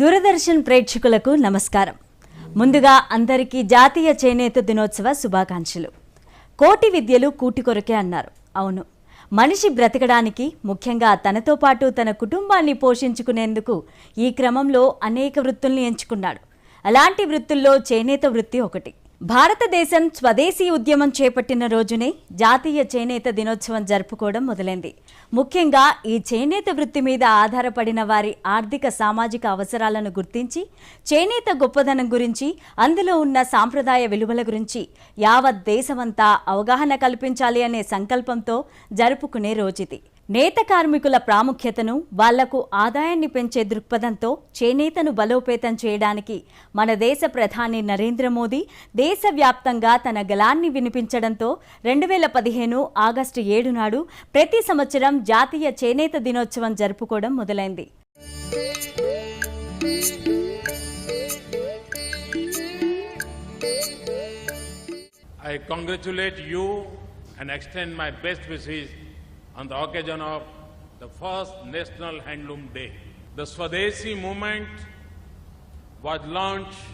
దూరదర్శన్ ప్రేక్షకులకు నమస్కారం ముందుగా అందరికీ జాతీయ చేనేత దినోత్సవ శుభాకాంక్షలు కోటి విద్యలు కూటి కొరకే అన్నారు అవును మనిషి బ్రతకడానికి ముఖ్యంగా తనతో పాటు తన కుటుంబాన్ని పోషించుకునేందుకు ఈ క్రమంలో అనేక వృత్తుల్ని ఎంచుకున్నాడు అలాంటి వృత్తుల్లో చేనేత వృత్తి ఒకటి భారతదేశం స్వదేశీ ఉద్యమం చేపట్టిన రోజునే జాతీయ చేనేత దినోత్సవం జరుపుకోవడం మొదలైంది ముఖ్యంగా ఈ చేనేత వృత్తి మీద ఆధారపడిన వారి ఆర్థిక సామాజిక అవసరాలను గుర్తించి చేనేత గొప్పదనం గురించి అందులో ఉన్న సాంప్రదాయ విలువల గురించి యావత్ దేశమంతా అవగాహన కల్పించాలి అనే సంకల్పంతో జరుపుకునే రోజుది నేత కార్మికుల ప్రాముఖ్యతను వాళ్లకు ఆదాయాన్ని పెంచే దృక్పథంతో చేనేతను బలోపేతం చేయడానికి మన దేశ ప్రధాని నరేంద్ర మోదీ దేశవ్యాప్తంగా తన గలాన్ని వినిపించడంతో రెండు వేల పదిహేను ఆగస్టు ఏడు నాడు ప్రతి సంవత్సరం జాతీయ చేనేత దినోత్సవం జరుపుకోవడం మొదలైంది I congratulate you and extend my best wishes on the occasion of the first National Handloom Day. The Swadeshi movement was launched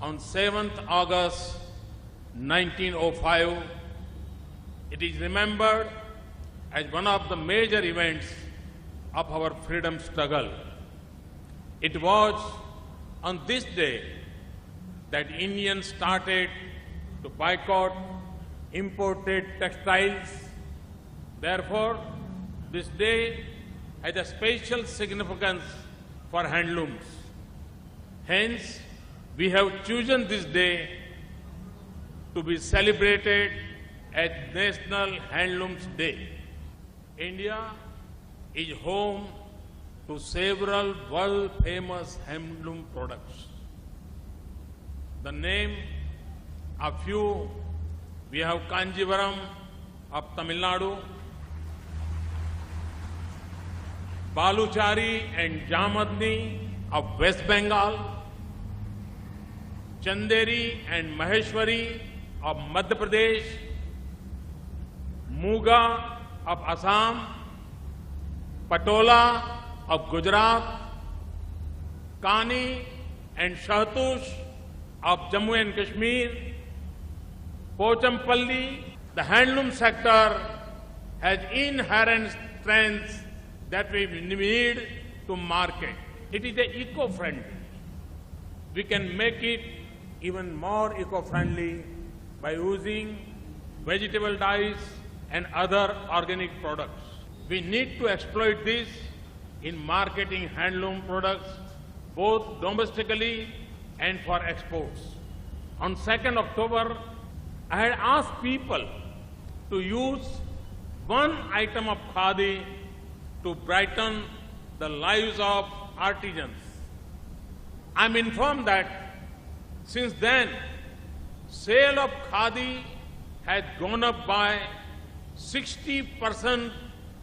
on 7th August 1905. It is remembered as one of the major events of our freedom struggle. It was on this day that Indians started to boycott imported textiles Therefore, this day has a special significance for handlooms. Hence, we have chosen this day to be celebrated as National Handlooms Day. India is home to several world-famous handloom products. The name a few, we have Kanjivaram of Tamil Nadu, Paluchari and Jamadni of West Bengal, Chanderi and Maheshwari of Madhya Pradesh, Muga of Assam, Patola of Gujarat, Kani and Shahtush of Jammu and Kashmir, Pochampalli. The handloom sector has inherent strengths that we need to market. It is eco-friendly. We can make it even more eco-friendly by using vegetable dyes and other organic products. We need to exploit this in marketing handloom products both domestically and for exports. On 2nd October, I had asked people to use one item of khadi to brighten the lives of artisans. I am informed that since then, sale of khadi has gone up by 60%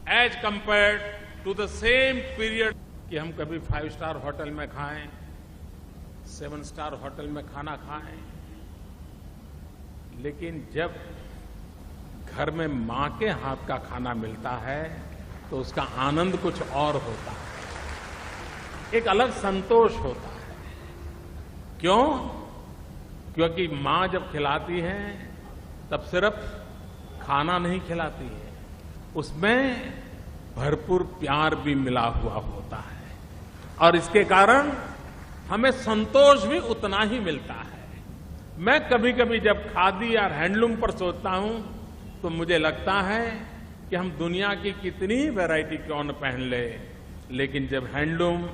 as compared to the same period कि हम कभी five star hotel में खाएं, seven star hotel में खाना खाएं, लेकिन जब घर में मां के हाथ का खाना मिलता है तो उसका आनंद कुछ और होता है एक अलग संतोष होता है क्यों क्योंकि मां जब खिलाती है तब सिर्फ खाना नहीं खिलाती है उसमें भरपूर प्यार भी मिला हुआ होता है और इसके कारण हमें संतोष भी उतना ही मिलता है मैं कभी कभी जब खादी और हैंडलूम पर सोचता हूं तो मुझे लगता है कि हम दुनिया की कितनी वैरायटी क्यों न पहन ले लेकिन जब हैंडलूम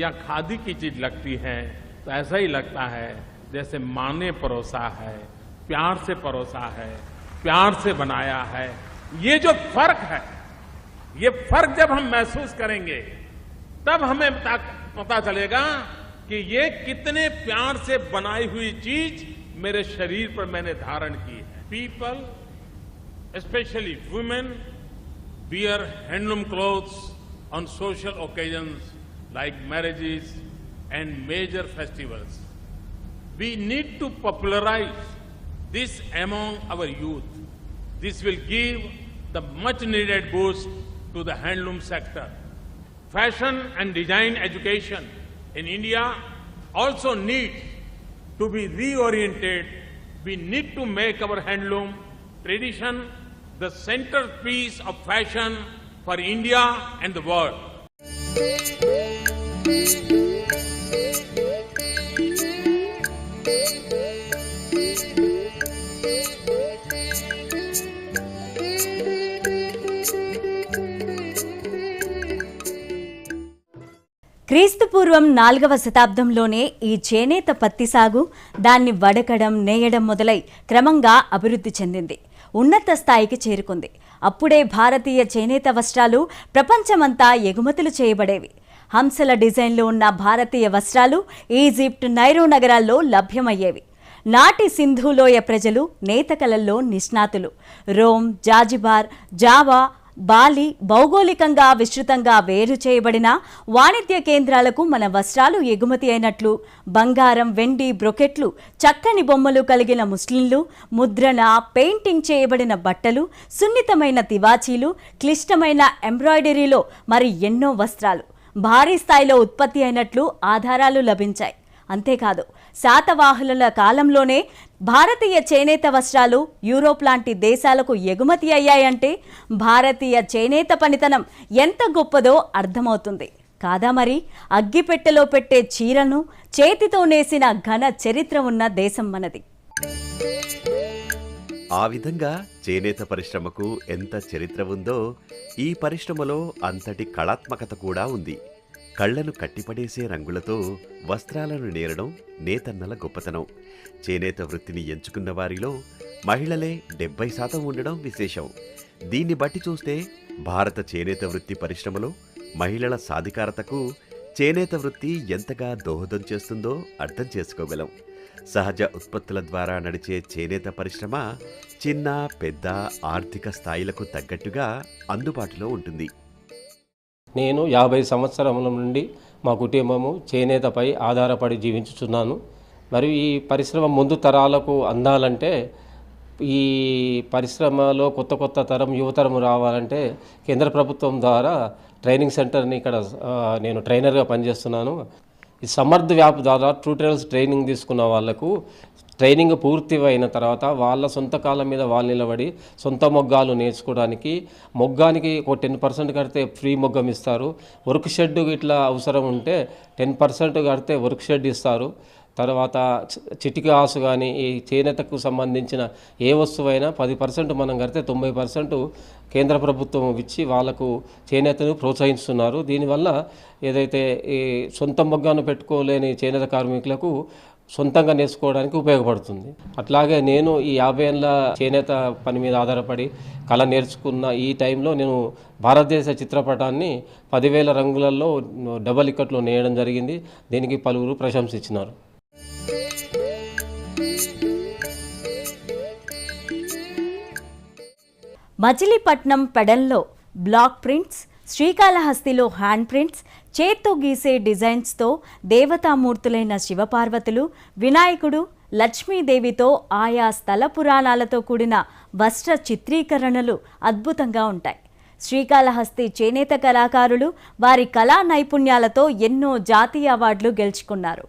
या खादी की चीज लगती है तो ऐसा ही लगता है जैसे माँ ने परोसा है प्यार से परोसा है प्यार से बनाया है ये जो फर्क है ये फर्क जब हम महसूस करेंगे तब हमें पता चलेगा कि ये कितने प्यार से बनाई हुई चीज मेरे शरीर पर मैंने धारण की है people specially women wear handloom clothes on social occasions like marriages and major festivals. We need to popularize this among our youth. This will give the much needed boost to the handloom sector. Fashion and design education in India also needs to be reoriented. We need to make our handloom tradition the centerpiece of fashion for India and the world. క్రీస్తుపూర్వం నాలుగవ శతాబ్దంలోనే ఈ చేనేత పత్తి సాగు దాన్ని వడకడం నేయడం మొదలై క్రమంగా అభివృద్ధి చెందింది ఉన్నత స్థాయికి చేరుకుంది అప్పుడే భారతీయ చేనేత వస్త్రాలు ప్రపంచమంతా ఎగుమతులు చేయబడేవి హంసల డిజైన్లు ఉన్న భారతీయ వస్త్రాలు ఈజిప్ట్ నైరో నగరాల్లో లభ్యమయ్యేవి నాటి సింధులోయ ప్రజలు నేత కళల్లో నిష్ణాతులు రోమ్ జాజిబార్ జావా బాలి భౌగోళికంగా విస్తృతంగా వేరు చేయబడిన వాణిజ్య కేంద్రాలకు మన వస్త్రాలు ఎగుమతి అయినట్లు బంగారం వెండి బ్రొకెట్లు చక్కని బొమ్మలు కలిగిన ముస్లింలు ముద్రణ పెయింటింగ్ చేయబడిన బట్టలు సున్నితమైన తివాచీలు క్లిష్టమైన ఎంబ్రాయిడరీలో మరి ఎన్నో వస్త్రాలు భారీ స్థాయిలో ఉత్పత్తి అయినట్లు ఆధారాలు లభించాయి అంతేకాదు శాతవాహనుల కాలంలోనే భారతీయ చేనేత వస్త్రాలు యూరోప్ లాంటి దేశాలకు ఎగుమతి అయ్యాయంటే భారతీయ చేనేత పనితనం ఎంత గొప్పదో అర్థమవుతుంది కాదా మరి అగ్గిపెట్టెలో పెట్టే చీరను చేతితో నేసిన ఘన చరిత్ర ఉన్న దేశం మనది ఆ విధంగా చేనేత పరిశ్రమకు ఎంత చరిత్ర ఉందో ఈ పరిశ్రమలో అంతటి కళాత్మకత కూడా ఉంది కళ్లను కట్టిపడేసే రంగులతో వస్త్రాలను నేరడం నేతన్నల గొప్పతనం చేనేత వృత్తిని ఎంచుకున్న వారిలో మహిళలే డెబ్బై శాతం ఉండడం విశేషం దీన్ని బట్టి చూస్తే భారత చేనేత వృత్తి పరిశ్రమలో మహిళల సాధికారతకు చేనేత వృత్తి ఎంతగా దోహదం చేస్తుందో అర్థం చేసుకోగలం సహజ ఉత్పత్తుల ద్వారా నడిచే చేనేత పరిశ్రమ చిన్న పెద్ద ఆర్థిక స్థాయిలకు తగ్గట్టుగా అందుబాటులో ఉంటుంది నేను యాభై సంవత్సరముల నుండి మా కుటుంబము చేనేతపై ఆధారపడి జీవించుచున్నాను మరియు ఈ పరిశ్రమ ముందు తరాలకు అందాలంటే ఈ పరిశ్రమలో కొత్త కొత్త తరం యువతరం రావాలంటే కేంద్ర ప్రభుత్వం ద్వారా ట్రైనింగ్ సెంటర్ని ఇక్కడ నేను ట్రైనర్గా పనిచేస్తున్నాను ఈ సమర్థ వ్యాప్ ద్వారా ట్రూటరల్స్ ట్రైనింగ్ తీసుకున్న వాళ్లకు ట్రైనింగ్ పూర్తి అయిన తర్వాత వాళ్ళ సొంత కాలం మీద వాళ్ళు నిలబడి సొంత మొగ్గాలు నేర్చుకోవడానికి మొగ్గానికి ఒక టెన్ పర్సెంట్ కడితే ఫ్రీ మొగ్గం ఇస్తారు వర్క్ షెడ్ ఇట్లా అవసరం ఉంటే టెన్ పర్సెంట్ కడితే వర్క్ షెడ్ ఇస్తారు తర్వాత చిటిక ఆసు కానీ ఈ చేనేతకు సంబంధించిన ఏ వస్తువైనా పది పర్సెంట్ మనం కడితే తొంభై పర్సెంట్ కేంద్ర ప్రభుత్వం ఇచ్చి వాళ్ళకు చేనేతను ప్రోత్సహిస్తున్నారు దీనివల్ల ఏదైతే ఈ సొంత మొగ్గాను పెట్టుకోలేని చేనేత కార్మికులకు సొంతంగా నేర్చుకోవడానికి ఉపయోగపడుతుంది అట్లాగే నేను ఈ యాభై ఏళ్ళ చేనేత పని మీద ఆధారపడి కళ నేర్చుకున్న ఈ టైంలో నేను భారతదేశ చిత్రపటాన్ని పదివేల రంగులలో డబల్ ఇక్కట్లో నేయడం జరిగింది దీనికి పలువురు ప్రశంసించినారు మచిలీపట్నం పెడల్లో బ్లాక్ ప్రింట్స్ శ్రీకాళహస్తిలో హ్యాండ్ ప్రింట్స్ చేత్తో గీసే డిజైన్స్తో దేవతామూర్తులైన శివపార్వతులు వినాయకుడు లక్ష్మీదేవితో ఆయా స్థల పురాణాలతో కూడిన వస్త్ర చిత్రీకరణలు అద్భుతంగా ఉంటాయి శ్రీకాళహస్తి చేనేత కళాకారులు వారి కళా నైపుణ్యాలతో ఎన్నో జాతీయ అవార్డులు గెలుచుకున్నారు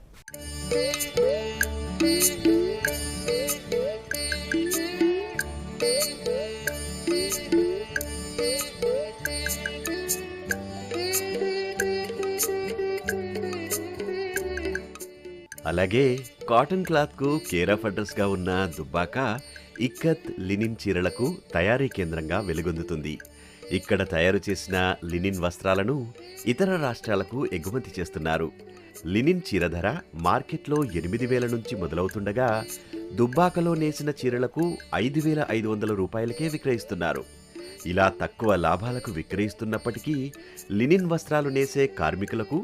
అలాగే కాటన్ క్లాత్కు కేర్ ఆఫ్ గా ఉన్న దుబ్బాక ఇక్కత్ లినిన్ చీరలకు తయారీ కేంద్రంగా వెలుగొందుతుంది ఇక్కడ తయారు చేసిన లినిన్ వస్త్రాలను ఇతర రాష్ట్రాలకు ఎగుమతి చేస్తున్నారు లినిన్ చీర ధర మార్కెట్లో ఎనిమిది వేల నుంచి మొదలవుతుండగా దుబ్బాకలో నేసిన చీరలకు ఐదు వేల ఐదు వందల రూపాయలకే విక్రయిస్తున్నారు ఇలా తక్కువ లాభాలకు విక్రయిస్తున్నప్పటికీ లినిన్ వస్త్రాలు నేసే కార్మికులకు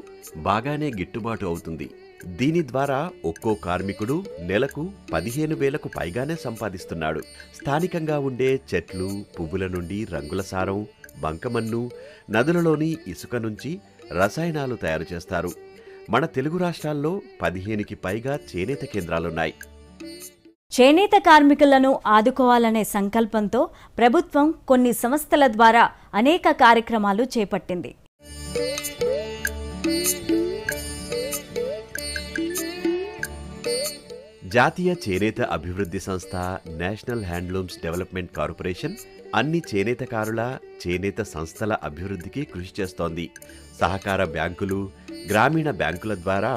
బాగానే గిట్టుబాటు అవుతుంది దీని ద్వారా ఒక్కో కార్మికుడు నెలకు పదిహేను వేలకు పైగానే సంపాదిస్తున్నాడు స్థానికంగా ఉండే చెట్లు పువ్వుల నుండి రంగుల సారం బంకమన్ను నదులలోని ఇసుక నుంచి రసాయనాలు తయారు చేస్తారు మన తెలుగు రాష్ట్రాల్లో పదిహేనుకి పైగా చేనేత కేంద్రాలున్నాయి చేనేత కార్మికులను ఆదుకోవాలనే సంకల్పంతో ప్రభుత్వం కొన్ని సంస్థల ద్వారా అనేక కార్యక్రమాలు చేపట్టింది జాతీయ చేనేత అభివృద్ధి సంస్థ నేషనల్ హ్యాండ్లూమ్స్ డెవలప్మెంట్ కార్పొరేషన్ అన్ని చేనేతకారుల చేనేత సంస్థల అభివృద్ధికి కృషి చేస్తోంది సహకార బ్యాంకులు గ్రామీణ బ్యాంకుల ద్వారా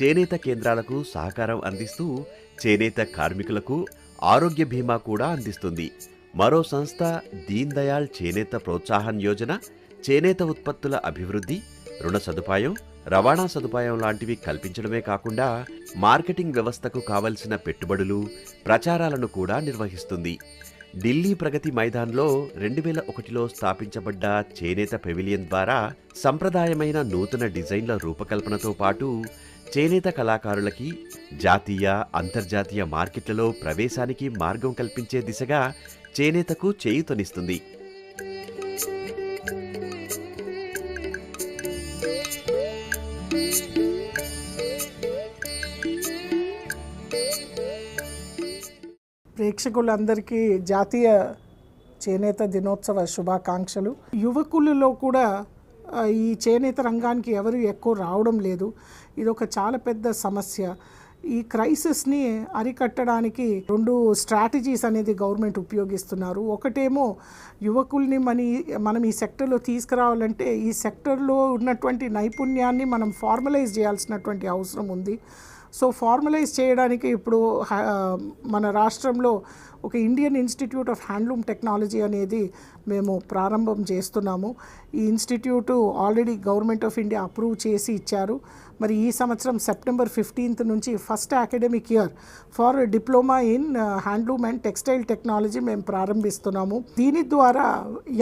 చేనేత కేంద్రాలకు సహకారం అందిస్తూ చేనేత కార్మికులకు ఆరోగ్య బీమా కూడా అందిస్తుంది మరో సంస్థ దీన్ దయాళ్ చేనేత ప్రోత్సాహన్ యోజన చేనేత ఉత్పత్తుల అభివృద్ధి రుణ సదుపాయం రవాణా సదుపాయం లాంటివి కల్పించడమే కాకుండా మార్కెటింగ్ వ్యవస్థకు కావలసిన పెట్టుబడులు ప్రచారాలను కూడా నిర్వహిస్తుంది ఢిల్లీ ప్రగతి మైదాన్లో రెండు వేల ఒకటిలో స్థాపించబడ్డ చేనేత పెవిలియన్ ద్వారా సంప్రదాయమైన నూతన డిజైన్ల రూపకల్పనతో పాటు చేనేత కళాకారులకి జాతీయ అంతర్జాతీయ మార్కెట్లలో ప్రవేశానికి మార్గం కల్పించే దిశగా చేనేతకు చేయుతనిస్తుంది ప్రేక్షకులందరికీ జాతీయ చేనేత దినోత్సవ శుభాకాంక్షలు యువకులలో కూడా ఈ చేనేత రంగానికి ఎవరు ఎక్కువ రావడం లేదు ఇది ఒక చాలా పెద్ద సమస్య ఈ క్రైసిస్ని అరికట్టడానికి రెండు స్ట్రాటజీస్ అనేది గవర్నమెంట్ ఉపయోగిస్తున్నారు ఒకటేమో యువకుల్ని మన మనం ఈ సెక్టర్లో తీసుకురావాలంటే ఈ సెక్టర్లో ఉన్నటువంటి నైపుణ్యాన్ని మనం ఫార్మలైజ్ చేయాల్సినటువంటి అవసరం ఉంది సో ఫార్మలైజ్ చేయడానికి ఇప్పుడు మన రాష్ట్రంలో ఒక Indian institute of handloom technology అనేది మేము ప్రారంభం చేస్తున్నాము ఈ institute already government of India approve చేసి ఇచ్చారు మరి ఈ సంవత్సరం సెప్టెంబర్ ఫిఫ్టీన్త్ నుంచి first academic year for diploma in handloom and textile technology మేము ప్రారంభిస్తున్నాము దీని ద్వారా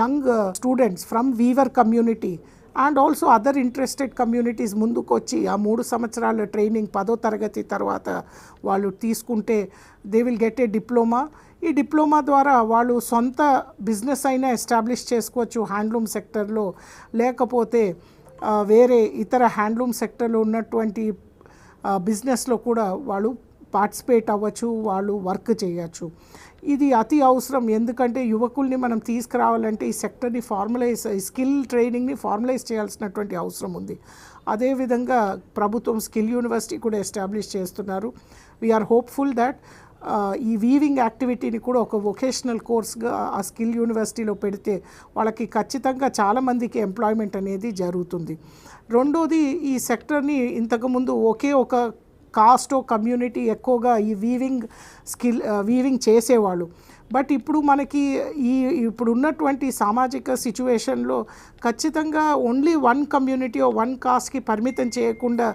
young students from weaver community and also other interested communities ముందుకొచ్చి ఆ మూడు సంవత్సరాల ట్రైనింగ్ పదో తరగతి తర్వాత వాళ్ళు తీసుకుంటే they will get a diploma ఈ డిప్లొమా ద్వారా వాళ్ళు సొంత బిజినెస్ అయినా ఎస్టాబ్లిష్ చేసుకోవచ్చు హ్యాండ్లూమ్ సెక్టర్లో లేకపోతే వేరే ఇతర హ్యాండ్లూమ్ సెక్టర్లో ఉన్నటువంటి బిజినెస్లో కూడా వాళ్ళు పార్టిసిపేట్ అవ్వచ్చు వాళ్ళు వర్క్ చేయొచ్చు ఇది అతి అవసరం ఎందుకంటే యువకుల్ని మనం తీసుకురావాలంటే ఈ సెక్టర్ని ఫార్మలైజ్ స్కిల్ ట్రైనింగ్ని ఫార్మలైజ్ చేయాల్సినటువంటి అవసరం ఉంది అదేవిధంగా ప్రభుత్వం స్కిల్ యూనివర్సిటీ కూడా ఎస్టాబ్లిష్ చేస్తున్నారు వీఆర్ హోప్ఫుల్ దాట్ ఈ వీవింగ్ యాక్టివిటీని కూడా ఒక వొకేషనల్ కోర్స్గా ఆ స్కిల్ యూనివర్సిటీలో పెడితే వాళ్ళకి ఖచ్చితంగా చాలామందికి ఎంప్లాయ్మెంట్ అనేది జరుగుతుంది రెండోది ఈ సెక్టర్ని ఇంతకుముందు ఒకే ఒక కాస్ట్ కమ్యూనిటీ ఎక్కువగా ఈ వీవింగ్ స్కిల్ వీవింగ్ చేసేవాళ్ళు బట్ ఇప్పుడు మనకి ఈ ఇప్పుడు ఉన్నటువంటి సామాజిక సిచ్యువేషన్లో ఖచ్చితంగా ఓన్లీ వన్ కమ్యూనిటీ వన్ కాస్ట్కి పరిమితం చేయకుండా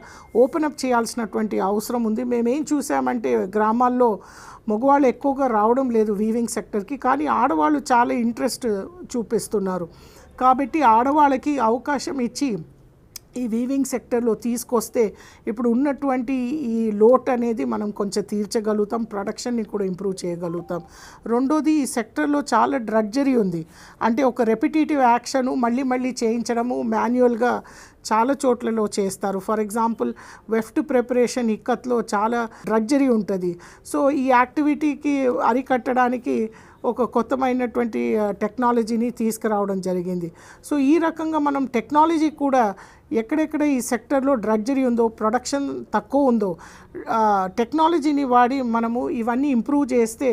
ఓపెన్ అప్ చేయాల్సినటువంటి అవసరం ఉంది మేమేం చూసామంటే గ్రామాల్లో మగవాళ్ళు ఎక్కువగా రావడం లేదు వీవింగ్ సెక్టర్కి కానీ ఆడవాళ్ళు చాలా ఇంట్రెస్ట్ చూపిస్తున్నారు కాబట్టి ఆడవాళ్ళకి అవకాశం ఇచ్చి ఈ వీవింగ్ సెక్టర్లో తీసుకొస్తే ఇప్పుడు ఉన్నటువంటి ఈ లోట్ అనేది మనం కొంచెం తీర్చగలుగుతాం ప్రొడక్షన్ని కూడా ఇంప్రూవ్ చేయగలుగుతాం రెండోది ఈ సెక్టర్లో చాలా డ్రగ్జరీ ఉంది అంటే ఒక రెపిటేటివ్ యాక్షను మళ్ళీ మళ్ళీ చేయించడము మాన్యువల్గా చాలా చోట్లలో చేస్తారు ఫర్ ఎగ్జాంపుల్ వెఫ్ట్ ప్రిపరేషన్ ఇక్కత్లో చాలా డ్రగ్జరీ ఉంటుంది సో ఈ యాక్టివిటీకి అరికట్టడానికి ఒక కొత్తమైనటువంటి టెక్నాలజీని తీసుకురావడం జరిగింది సో ఈ రకంగా మనం టెక్నాలజీ కూడా ఎక్కడెక్కడ ఈ సెక్టర్లో డ్రగ్జరీ ఉందో ప్రొడక్షన్ తక్కువ ఉందో టెక్నాలజీని వాడి మనము ఇవన్నీ ఇంప్రూవ్ చేస్తే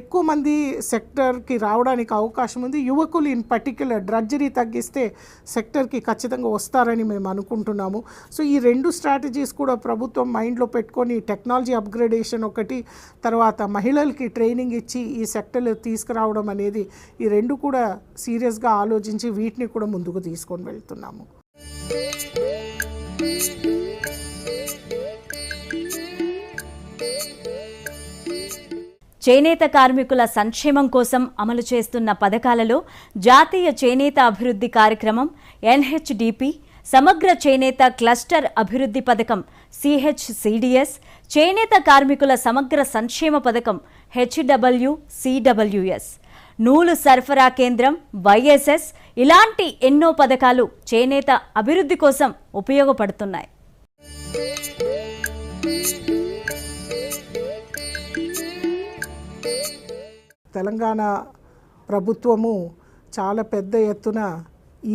ఎక్కువ మంది సెక్టర్కి రావడానికి అవకాశం ఉంది యువకులు ఇన్ పర్టిక్యులర్ డ్రగ్జరీ తగ్గిస్తే సెక్టర్కి ఖచ్చితంగా వస్తారని మేము అనుకుంటున్నాము సో ఈ రెండు స్ట్రాటజీస్ కూడా ప్రభుత్వం మైండ్లో పెట్టుకొని టెక్నాలజీ అప్గ్రేడేషన్ ఒకటి తర్వాత మహిళలకి ట్రైనింగ్ ఇచ్చి ఈ సెక్టర్లో తీసుకురావడం అనేది ఈ రెండు కూడా సీరియస్గా ఆలోచించి వీటిని కూడా ముందుకు తీసుకొని వెళ్తున్నాము చేనేత కార్మికుల సంక్షేమం కోసం అమలు చేస్తున్న పథకాలలో జాతీయ చేనేత అభివృద్ధి కార్యక్రమం ఎన్హెచ్డిపి సమగ్ర చేనేత క్లస్టర్ అభివృద్ధి పథకం సిహెచ్సిడిఎస్ చేనేత కార్మికుల సమగ్ర సంక్షేమ పథకం హెచ్డబ్ల్యూ సిడబ్ల్యూఎస్ నూలు సరఫరా కేంద్రం వైఎస్ఎస్ ఇలాంటి ఎన్నో పథకాలు చేనేత అభివృద్ధి కోసం ఉపయోగపడుతున్నాయి తెలంగాణ ప్రభుత్వము చాలా పెద్ద ఎత్తున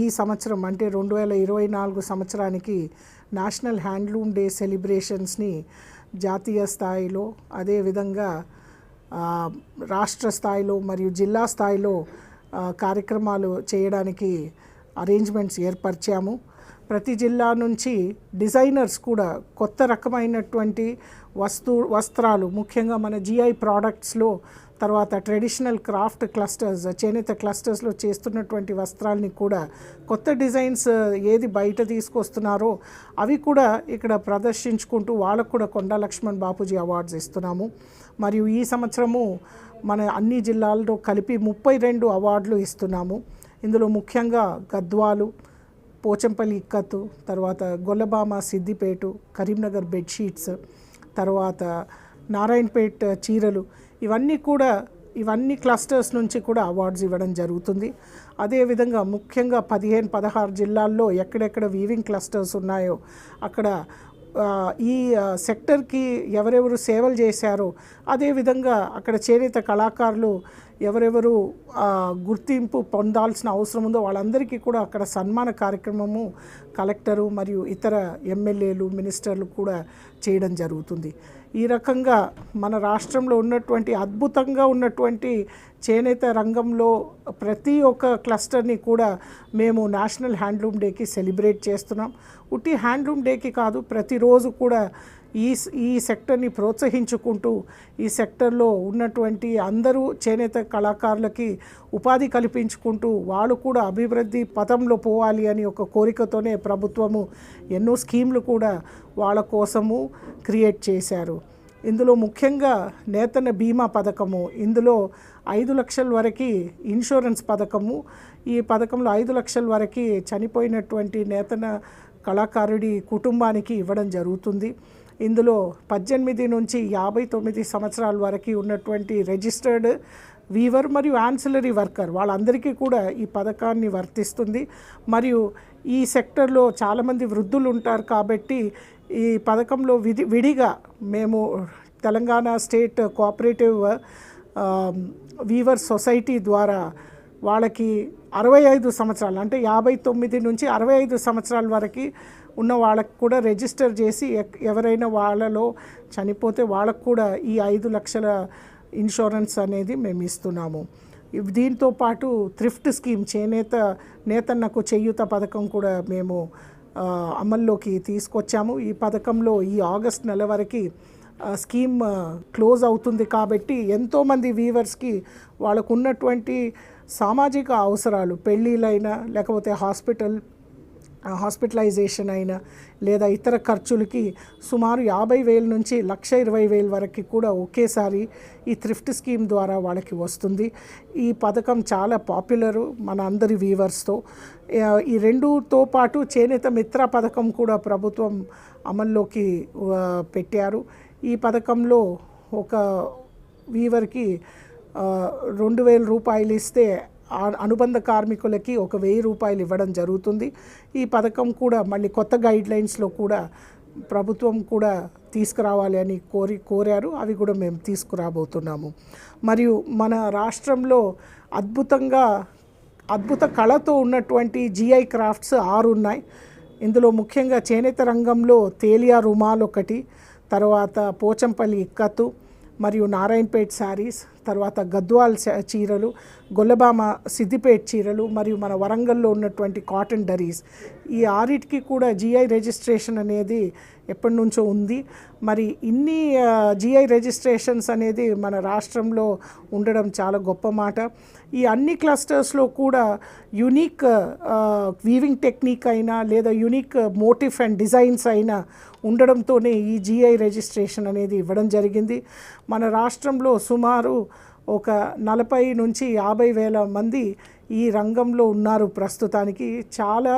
ఈ సంవత్సరం అంటే రెండు వేల ఇరవై నాలుగు సంవత్సరానికి నేషనల్ హ్యాండ్లూమ్ డే సెలబ్రేషన్స్ని జాతీయ స్థాయిలో అదేవిధంగా రాష్ట్ర స్థాయిలో మరియు జిల్లా స్థాయిలో కార్యక్రమాలు చేయడానికి అరేంజ్మెంట్స్ ఏర్పరిచాము ప్రతి జిల్లా నుంచి డిజైనర్స్ కూడా కొత్త రకమైనటువంటి వస్తు వస్త్రాలు ముఖ్యంగా మన జిఐ ప్రోడక్ట్స్లో తర్వాత ట్రెడిషనల్ క్రాఫ్ట్ క్లస్టర్స్ చేనేత క్లస్టర్స్లో చేస్తున్నటువంటి వస్త్రాలని కూడా కొత్త డిజైన్స్ ఏది బయట తీసుకొస్తున్నారో అవి కూడా ఇక్కడ ప్రదర్శించుకుంటూ వాళ్ళకు కూడా కొండా లక్ష్మణ్ బాపూజీ అవార్డ్స్ ఇస్తున్నాము మరియు ఈ సంవత్సరము మన అన్ని జిల్లాల్లో కలిపి ముప్పై రెండు అవార్డులు ఇస్తున్నాము ఇందులో ముఖ్యంగా గద్వాలు పోచంపల్లి ఇక్కత్తు తర్వాత గొల్లబామ సిద్దిపేటు కరీంనగర్ బెడ్షీట్స్ తర్వాత నారాయణపేట్ చీరలు ఇవన్నీ కూడా ఇవన్నీ క్లస్టర్స్ నుంచి కూడా అవార్డ్స్ ఇవ్వడం జరుగుతుంది అదేవిధంగా ముఖ్యంగా పదిహేను పదహారు జిల్లాల్లో ఎక్కడెక్కడ వీవింగ్ క్లస్టర్స్ ఉన్నాయో అక్కడ ఈ సెక్టర్కి ఎవరెవరు సేవలు చేశారో అదేవిధంగా అక్కడ చేనేత కళాకారులు ఎవరెవరు గుర్తింపు పొందాల్సిన అవసరం ఉందో వాళ్ళందరికీ కూడా అక్కడ సన్మాన కార్యక్రమము కలెక్టరు మరియు ఇతర ఎమ్మెల్యేలు మినిస్టర్లు కూడా చేయడం జరుగుతుంది ఈ రకంగా మన రాష్ట్రంలో ఉన్నటువంటి అద్భుతంగా ఉన్నటువంటి చేనేత రంగంలో ప్రతి ఒక్క క్లస్టర్ని కూడా మేము నేషనల్ హ్యాండ్లూమ్ డేకి సెలబ్రేట్ చేస్తున్నాం ఉట్టి హ్యాండ్లూమ్ డేకి కాదు ప్రతిరోజు కూడా ఈ ఈ సెక్టర్ని ప్రోత్సహించుకుంటూ ఈ సెక్టర్లో ఉన్నటువంటి అందరూ చేనేత కళాకారులకి ఉపాధి కల్పించుకుంటూ వాళ్ళు కూడా అభివృద్ధి పథంలో పోవాలి అని ఒక కోరికతోనే ప్రభుత్వము ఎన్నో స్కీమ్లు కూడా వాళ్ళ కోసము క్రియేట్ చేశారు ఇందులో ముఖ్యంగా నేతన బీమా పథకము ఇందులో ఐదు లక్షల వరకు ఇన్సూరెన్స్ పథకము ఈ పథకంలో ఐదు లక్షల వరకు చనిపోయినటువంటి నేతన కళాకారుడి కుటుంబానికి ఇవ్వడం జరుగుతుంది ఇందులో పద్దెనిమిది నుంచి యాభై తొమ్మిది సంవత్సరాల వరకు ఉన్నటువంటి రిజిస్టర్డ్ వీవర్ మరియు యాన్సిలరీ వర్కర్ వాళ్ళందరికీ కూడా ఈ పథకాన్ని వర్తిస్తుంది మరియు ఈ సెక్టర్లో చాలామంది వృద్ధులు ఉంటారు కాబట్టి ఈ పథకంలో విధి విడిగా మేము Telangana state cooperative weaver society ద్వారా వాళ్ళకి అరవై ఐదు సంవత్సరాలు అంటే యాభై తొమ్మిది నుంచి అరవై ఐదు సంవత్సరాల వరకు ఉన్న వాళ్ళకు కూడా రిజిస్టర్ చేసి ఎవరైనా వాళ్ళలో చనిపోతే వాళ్ళకు కూడా ఈ ఐదు లక్షల ఇన్సూరెన్స్ అనేది మేము ఇస్తున్నాము దీంతో పాటు థ్రిఫ్ట్ స్కీమ్ చేనేత నేతన్నకు చేయూత పథకం కూడా మేము అమల్లోకి తీసుకొచ్చాము ఈ పథకంలో ఈ ఆగస్ట్ నెల వరకు స్కీమ్ క్లోజ్ అవుతుంది కాబట్టి ఎంతోమంది వీవర్స్కి వాళ్ళకు ఉన్నటువంటి సామాజిక అవసరాలు పెళ్ళిళ్ళైనా లేకపోతే హాస్పిటల్ హాస్పిటలైజేషన్ అయిన లేదా ఇతర ఖర్చులకి సుమారు యాభై వేల నుంచి లక్ష ఇరవై వేల వరకు కూడా ఒకేసారి ఈ థ్రిఫ్ట్ స్కీమ్ ద్వారా వాళ్ళకి వస్తుంది ఈ పథకం చాలా పాపులరు మన అందరి వీవర్స్తో ఈ రెండుతో పాటు చేనేత మిత్ర పథకం కూడా ప్రభుత్వం అమల్లోకి పెట్టారు ఈ పథకంలో ఒక వీవర్కి రెండు వేల రూపాయలు ఇస్తే అనుబంధ కార్మికులకి ఒక వెయ్యి రూపాయలు ఇవ్వడం జరుగుతుంది ఈ పథకం కూడా మళ్ళీ కొత్త గైడ్లైన్స్లో కూడా ప్రభుత్వం కూడా తీసుకురావాలి అని కోరి కోరారు అవి కూడా మేము తీసుకురాబోతున్నాము మరియు మన రాష్ట్రంలో అద్భుతంగా అద్భుత కళతో ఉన్నటువంటి జిఐ క్రాఫ్ట్స్ ఆరు ఉన్నాయి ఇందులో ముఖ్యంగా చేనేత రంగంలో తేలియా రుమాల్ ఒకటి తర్వాత పోచంపల్లి ఇక్కత్తు మరియు నారాయణపేట్ శారీస్ తర్వాత గద్వాల్ చీరలు గొల్లబామ సిద్దిపేట్ చీరలు మరియు మన వరంగల్లో ఉన్నటువంటి కాటన్ డరీస్ ఈ ఆరిటికి కూడా జిఐ రిజిస్ట్రేషన్ అనేది ఎప్పటి నుంచో ఉంది మరి ఇన్ని జిఐ రిజిస్ట్రేషన్స్ అనేది మన రాష్ట్రంలో ఉండడం చాలా గొప్ప మాట ఈ అన్ని క్లస్టర్స్లో కూడా యునిక్ వీవింగ్ టెక్నిక్ అయినా లేదా యునిక్ మోటిఫ్ అండ్ డిజైన్స్ అయినా ఉండడంతోనే ఈ జిఐ రిజిస్ట్రేషన్ అనేది ఇవ్వడం జరిగింది మన రాష్ట్రంలో సుమారు ఒక నలభై నుంచి యాభై వేల మంది ఈ రంగంలో ఉన్నారు ప్రస్తుతానికి చాలా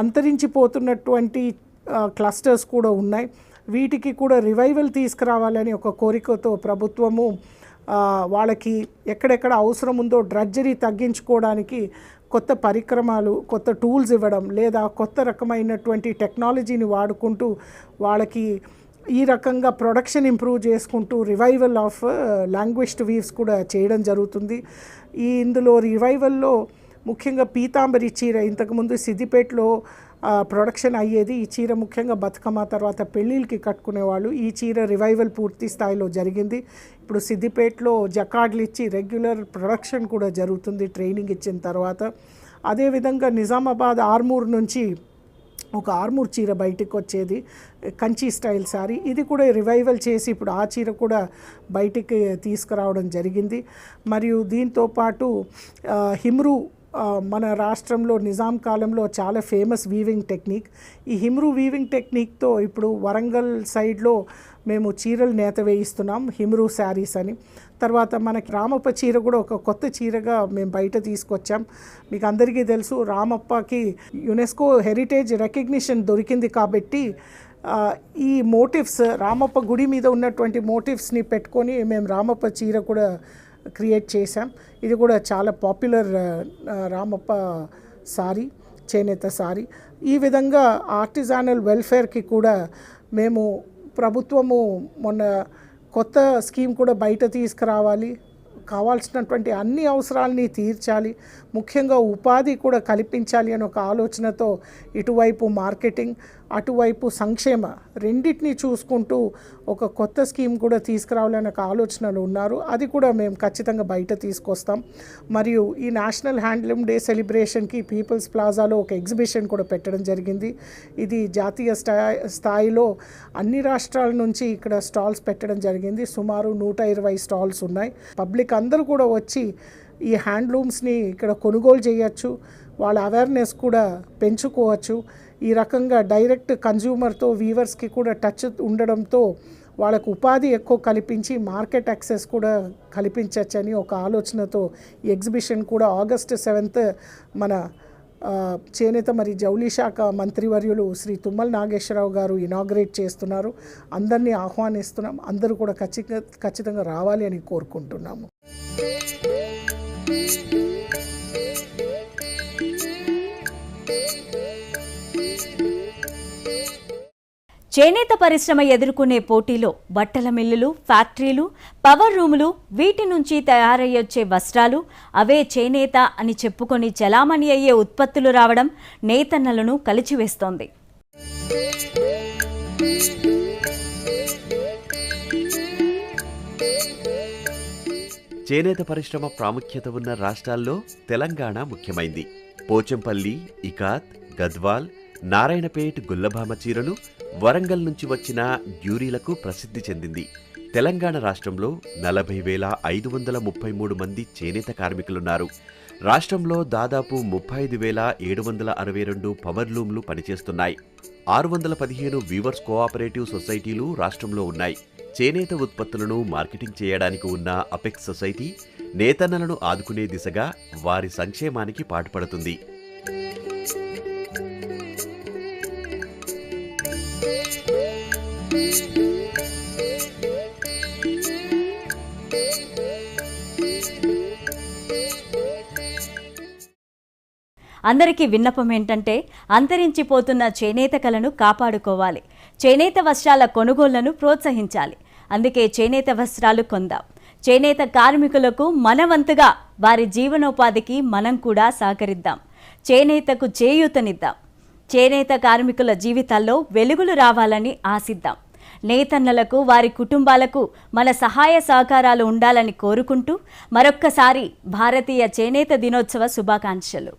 అంతరించిపోతున్నటువంటి క్లస్టర్స్ కూడా ఉన్నాయి వీటికి కూడా రివైవల్ తీసుకురావాలని ఒక కోరికతో ప్రభుత్వము వాళ్ళకి ఎక్కడెక్కడ అవసరం ఉందో డ్రడ్జరీ తగ్గించుకోవడానికి కొత్త పరిక్రమాలు కొత్త టూల్స్ ఇవ్వడం లేదా కొత్త రకమైనటువంటి టెక్నాలజీని వాడుకుంటూ వాళ్ళకి ఈ రకంగా ప్రొడక్షన్ ఇంప్రూవ్ చేసుకుంటూ రివైవల్ ఆఫ్ లాంగ్వేజ్ వీవ్స్ కూడా చేయడం జరుగుతుంది ఈ ఇందులో రివైవల్లో ముఖ్యంగా పీతాంబరి చీర ఇంతకుముందు సిద్దిపేటలో ప్రొడక్షన్ అయ్యేది ఈ చీర ముఖ్యంగా బతుకమ్మ తర్వాత పెళ్ళిళ్ళకి కట్టుకునేవాళ్ళు ఈ చీర రివైవల్ పూర్తి స్థాయిలో జరిగింది ఇప్పుడు సిద్దిపేటలో జకాడ్లు ఇచ్చి రెగ్యులర్ ప్రొడక్షన్ కూడా జరుగుతుంది ట్రైనింగ్ ఇచ్చిన తర్వాత అదేవిధంగా నిజామాబాద్ ఆర్మూర్ నుంచి ఒక ఆర్మూర్ చీర బయటకు వచ్చేది కంచి స్టైల్ శారీ ఇది కూడా రివైవల్ చేసి ఇప్పుడు ఆ చీర కూడా బయటికి తీసుకురావడం జరిగింది మరియు దీంతో పాటు హిమ్రూ మన రాష్ట్రంలో నిజాం కాలంలో చాలా ఫేమస్ వీవింగ్ టెక్నిక్ ఈ హిమ్రూ వీవింగ్ టెక్నిక్తో ఇప్పుడు వరంగల్ సైడ్లో మేము చీరలు నేత వేయిస్తున్నాం హిమ్రూ శారీస్ అని తర్వాత మనకి రామప్ప చీర కూడా ఒక కొత్త చీరగా మేము బయట తీసుకొచ్చాం మీకు అందరికీ తెలుసు రామప్పకి యునెస్కో హెరిటేజ్ రికగ్నిషన్ దొరికింది కాబట్టి ఈ మోటివ్స్ రామప్ప గుడి మీద ఉన్నటువంటి మోటివ్స్ని పెట్టుకొని మేము రామప్ప చీర కూడా క్రియేట్ చేశాం ఇది కూడా చాలా పాపులర్ రామప్ప సారీ చేనేత సారీ ఈ విధంగా ఆర్టిజానల్ వెల్ఫేర్కి కూడా మేము ప్రభుత్వము మొన్న కొత్త స్కీమ్ కూడా బయట తీసుకురావాలి కావాల్సినటువంటి అన్ని అవసరాలని తీర్చాలి ముఖ్యంగా ఉపాధి కూడా కల్పించాలి అని ఒక ఆలోచనతో ఇటువైపు మార్కెటింగ్ అటువైపు సంక్షేమ రెండింటినీ చూసుకుంటూ ఒక కొత్త స్కీమ్ కూడా తీసుకురావాలని ఒక ఆలోచనలు ఉన్నారు అది కూడా మేము ఖచ్చితంగా బయట తీసుకొస్తాం మరియు ఈ నేషనల్ హ్యాండ్లూమ్ డే సెలబ్రేషన్కి పీపుల్స్ ప్లాజాలో ఒక ఎగ్జిబిషన్ కూడా పెట్టడం జరిగింది ఇది జాతీయ స్థాయిలో అన్ని రాష్ట్రాల నుంచి ఇక్కడ స్టాల్స్ పెట్టడం జరిగింది సుమారు నూట ఇరవై స్టాల్స్ ఉన్నాయి పబ్లిక్ అందరూ కూడా వచ్చి ఈ హ్యాండ్లూమ్స్ని ఇక్కడ కొనుగోలు చేయొచ్చు వాళ్ళ అవేర్నెస్ కూడా పెంచుకోవచ్చు ఈ రకంగా డైరెక్ట్ కన్జ్యూమర్తో వీవర్స్కి కూడా టచ్ ఉండడంతో వాళ్ళకు ఉపాధి ఎక్కువ కల్పించి మార్కెట్ యాక్సెస్ కూడా కల్పించవచ్చని ఒక ఆలోచనతో ఈ ఎగ్జిబిషన్ కూడా ఆగస్టు సెవెంత్ మన చేనేత మరి జౌళి శాఖ మంత్రివర్యులు శ్రీ తుమ్మల నాగేశ్వరరావు గారు ఇనాగ్రేట్ చేస్తున్నారు అందరినీ ఆహ్వానిస్తున్నాం అందరూ కూడా ఖచ్చితంగా ఖచ్చితంగా రావాలి అని కోరుకుంటున్నాము చేనేత పరిశ్రమ ఎదుర్కొనే పోటీలో బట్టల మిల్లులు ఫ్యాక్టరీలు పవర్ రూములు వీటి నుంచి తయారయ్యొచ్చే వస్త్రాలు అవే చేనేత అని చెప్పుకొని చలామణి అయ్యే ఉత్పత్తులు రావడం నేతన్నలను కలిచివేస్తోంది చేనేత పరిశ్రమ ప్రాముఖ్యత ఉన్న రాష్ట్రాల్లో తెలంగాణ ముఖ్యమైంది పోచంపల్లి ఇకాత్ గద్వాల్ నారాయణపేట్ గుల్లభామ చీరలు వరంగల్ నుంచి వచ్చిన డ్యూరీలకు ప్రసిద్ధి చెందింది తెలంగాణ రాష్ట్రంలో నలభై వేల ఐదు వందల ముప్పై మూడు మంది చేనేత కార్మికులున్నారు రాష్ట్రంలో దాదాపు ముప్పై ఐదు వేల ఏడు వందల అరవై రెండు పవర్లూమ్లు పనిచేస్తున్నాయి ఆరు వందల పదిహేను వీవర్స్ కోఆపరేటివ్ సొసైటీలు రాష్ట్రంలో ఉన్నాయి చేనేత ఉత్పత్తులను మార్కెటింగ్ చేయడానికి ఉన్న అపెక్స్ సొసైటీ నేతన్నలను ఆదుకునే దిశగా వారి సంక్షేమానికి పాటుపడుతుంది అందరికీ విన్నపం ఏంటంటే అంతరించిపోతున్న చేనేత కళను కాపాడుకోవాలి చేనేత వస్త్రాల కొనుగోళ్లను ప్రోత్సహించాలి అందుకే చేనేత వస్త్రాలు కొందాం చేనేత కార్మికులకు మనవంతుగా వారి జీవనోపాధికి మనం కూడా సహకరిద్దాం చేనేతకు చేయూతనిద్దాం చేనేత కార్మికుల జీవితాల్లో వెలుగులు రావాలని ఆశిద్దాం నేతన్నలకు వారి కుటుంబాలకు మన సహాయ సహకారాలు ఉండాలని కోరుకుంటూ మరొక్కసారి భారతీయ చేనేత దినోత్సవ శుభాకాంక్షలు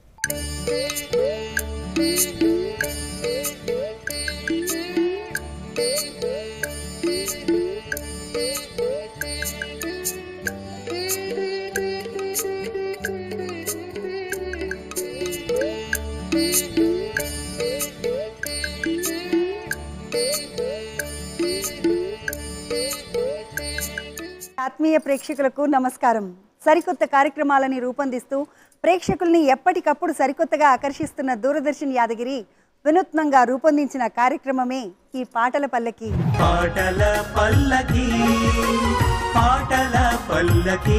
ఆత్మీయ ప్రేక్షకులకు నమస్కారం సరికొత్త కార్యక్రమాలని రూపొందిస్తూ ప్రేక్షకుల్ని ఎప్పటికప్పుడు సరికొత్తగా ఆకర్షిస్తున్న దూరదర్శన్ యాదగిరి వినూత్నంగా రూపొందించిన కార్యక్రమమే ఈ పాటల పల్లకి పాటల పల్లకి పాటల పల్లకి